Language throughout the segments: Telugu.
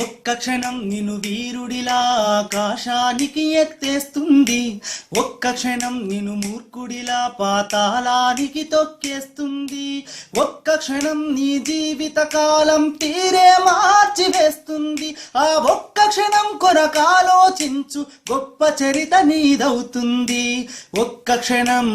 ఒక్క క్షణం నిన్ను వీరుడిలా ఆకాశానికి ఎత్తేస్తుంది. ఒక్క క్షణం నిన్ను మూర్ఖుడిలా పాతాళానికి తొక్కేస్తుంది. ఒక్క క్షణం నీ జీవిత కాలం తీరే మార్చి వేస్తుంది ఆ ఒక్క క్షణం కొరకాలోచించు గొప్ప చరిత నీదవుతుంది. ఒక్క క్షణం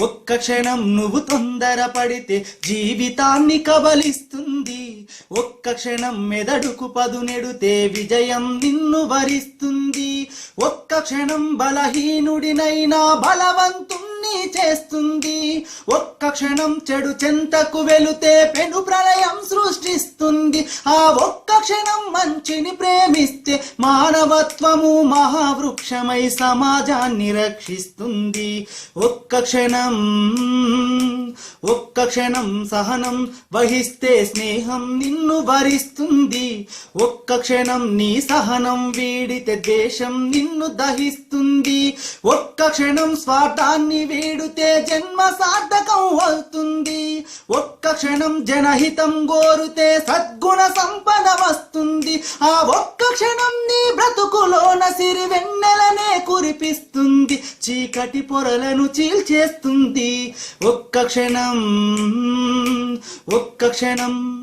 ఒక్క క్షణం నువ్వు తొందరపడితే జీవితాన్ని కబలిస్తుంది. ఒక్క క్షణం మెదడుకు పదునెడితే విజయం నిన్ను వరిస్తుంది. ఒక్క క్షణం బలహీనుడినైనా బలవంతుణ్ణి చేస్తుంది. ఒక్క క్షణం చెడు చెంతకు వెళితే పెను ప్రళయం సృష్టిస్తుంది. ఆ ఒక్క క్షణం మంచిని ప్రేమిస్తే మానవత్వము మహావృక్షమై సమాజాన్ని రక్షిస్తుంది. ఒక్క క్షణం ఒక్క క్షణం సహనం వహిస్తే స్నేహం నిన్ను భరిస్తుంది. ఒక్క క్షణం నీ సహనం వీడితే దేశం నిన్ను దహిస్తుంది. ఒక్క క్షణం స్వార్థాన్ని వీడితే జన్మ సార్థకం అవుతుంది. ఒక్క క్షణం జనహితం గోరుతే సద్గుణ సంపద వస్తుంది. ఆ ఒక్క క్షణం నీ బ్రతు సిరి వెన్నెలనే కురిపిస్తుంది. చీకటి పొరలను చీల్చేస్తుంది. ఒక్క క్షణం ఒక్క క్షణం.